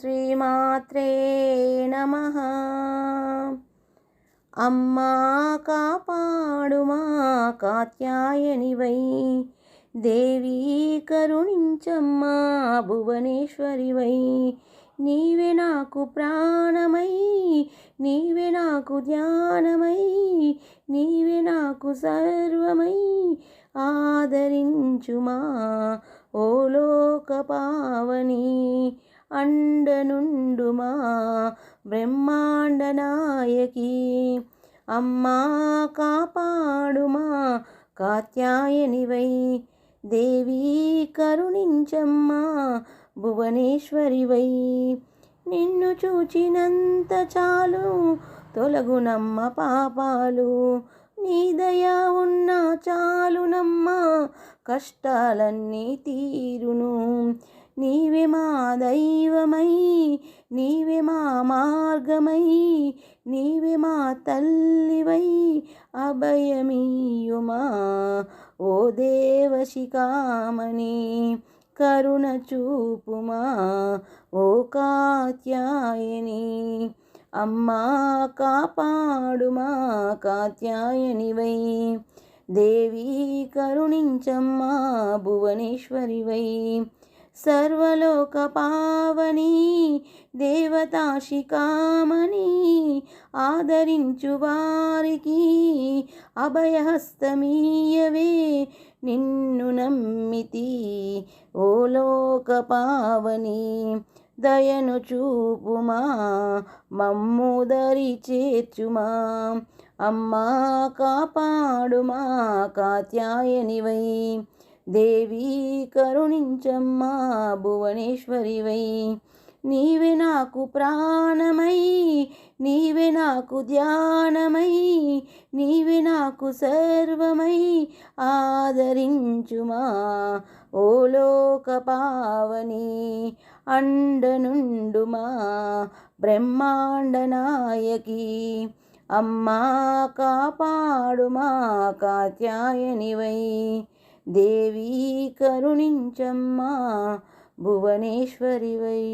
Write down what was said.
శ్రీమాత్రే నమ. అమ్మా కాపాడుమా కాత్యాయనివై దేవీ కరుణించమ్మా భువనేశ్వరివై నీవే నాకు ప్రాణమై నీవే నాకు ధ్యానమై నీవే నాకు సర్వమై. ఆదరించుమా అండనుండుమా బ్రహ్మాండ నాయకి అమ్మా కాపాడుమా? కాత్యాయనివై దేవీ కరుణించమ్మా భువనేశ్వరివై. నిన్ను చూచినంత చాలు తొలగునమ్మ పాపాలు నీ దయా ఉన్న చాలునమ్మ కష్టాలన్నీ తీరును. నీవే మా దైవమై నీవే మా మార్గమై నీవే మా తల్లివై. అభయమీయుమా ఓ దేవశిఖామణి కరుణ చూపుమా ఓ కాత్యాయని. అమ్మా కాపాడుమా కాత్యాయనివై. దేవీ కరుణించమ్మా భువనేశ్వరివై. సర్వలోక పావని దేవతాశికామణి ఆదరించు వారికి అభయహస్తమీయవే నిన్ను నమ్మితి. ఓ లోక పావని దయను చూపుమా మమ్ముదరి చేర్చుమా అమ్మా కాపాడుమా కాత్యాయనివై. దేవీ కరుణించమ్మా భువనేశ్వరివై. నీవే నాకు ప్రాణమై నీవే నాకు ధ్యానమై నీవే నాకు సర్వమై. ఆదరించుమా ఓ లోక పావని అండనుండుమా బ్రహ్మాండ నాయకి. అమ్మా కాపాడుమా కాత్యాయనివై. దేవీ కరుణించమ్మా భువనేశ్వరివై.